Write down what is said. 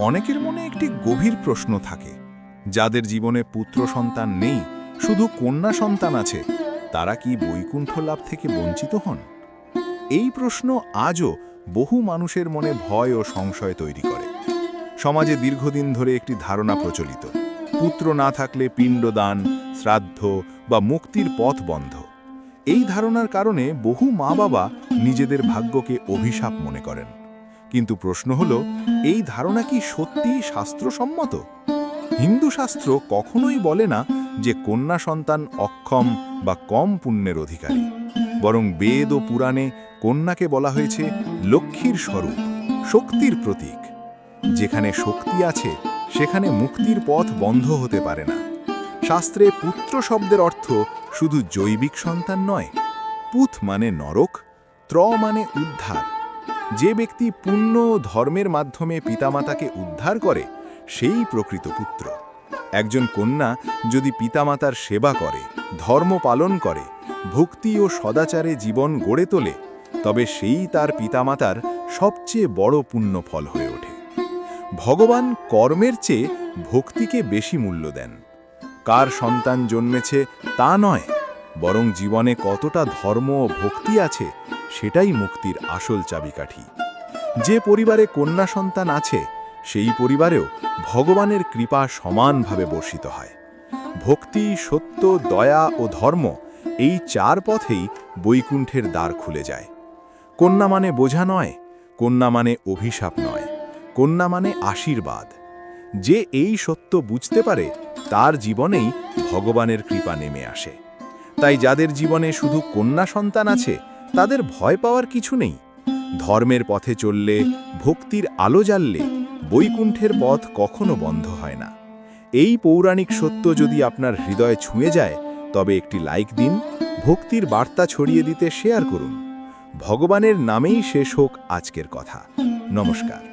অনেকের মনে একটি গভীর প্রশ্ন থাকে। যাদের জীবনে পুত্র সন্তান নেই, শুধু কন্যা সন্তান আছে, তারা কি বৈকুণ্ঠ লাভ থেকে বঞ্চিত হন? এই প্রশ্ন আজও বহু মানুষের মনে ভয় ও সংশয় তৈরি করে। সমাজে দীর্ঘদিন ধরে একটি ধারণা প্রচলিত, পুত্র না থাকলে পিণ্ডদান, শ্রাদ্ধ বা মুক্তির পথ বন্ধ। এই ধারণার কারণে বহু মা বাবা নিজেদের ভাগ্যকে অভিশাপ মনে করেন। কিন্তু প্রশ্ন হল, এই ধারণা কি সত্যিই শাস্ত্রসম্মত? হিন্দু শাস্ত্র কখনোই বলে না যে কন্যা সন্তান অক্ষম বা কম পুণ্যের অধিকারী। বরং বেদ ও পুরাণে কন্যাকে বলা হয়েছে লক্ষ্মীর স্বরূপ, শক্তির প্রতীক। যেখানে শক্তি আছে, সেখানে মুক্তির পথ বন্ধ হতে পারে না। শাস্ত্রে পুত্র শব্দের অর্থ শুধু জৈবিক সন্তান নয় পুথ মানে নরক, ত্র মানে উদ্ধার। যে ব্যক্তি পুণ্য ধর্মের মাধ্যমে পিতামাতাকে উদ্ধার করে, সেই প্রকৃত পুত্র। একজন কন্যা যদি পিতামাতার সেবা করে, ধর্ম পালন করে, ভক্তি ও সদাচারে জীবন গড়ে তোলে, তবে সেই তার পিতামাতার সবচেয়ে বড় পুণ্য ফল হয়ে ওঠে। ভগবান কর্মের চেয়ে ভক্তিকে বেশি মূল্য দেন। কার সন্তান জন্মেছে তা নয়, বরং জীবনে কতটা ধর্ম ও ভক্তি আছে সেটাই মুক্তির আসল চাবিকাঠি। যে পরিবারে কন্যা সন্তান আছে, সেই পরিবারেও ভগবানের কৃপা সমানভাবে বর্ষিত হয়। ভক্তি, সত্য, দয়া ও ধর্ম এই চার পথেই বৈকুণ্ঠের দ্বার খুলে যায়। কন্যা মানে বোঝা নয়, কন্যা মানে অভিশাপ নয়, কন্যা মানে আশীর্বাদ। যে এই সত্য বুঝতে পারে, তার জীবনেই ভগবানের কৃপা নেমে আসে। তাই যাদের জীবনে শুধু কন্যা সন্তান আছে তাদের ভয় পাওয়ার কিছু নেই। ধর্মের পথে চললে, ভক্তির আলো জ্বাললে বৈকুণ্ঠের পথ কখনো বন্ধ হয় না। এই পৌরাণিক সত্য যদি আপনার হৃদয়ে ছুঁয়ে যায়, তবে একটি লাইক দিন, ভক্তির বার্তা ছড়িয়ে দিতে শেয়ার করুন। ভগবানের নামেই শেষ হোক আজকের কথা। নমস্কার।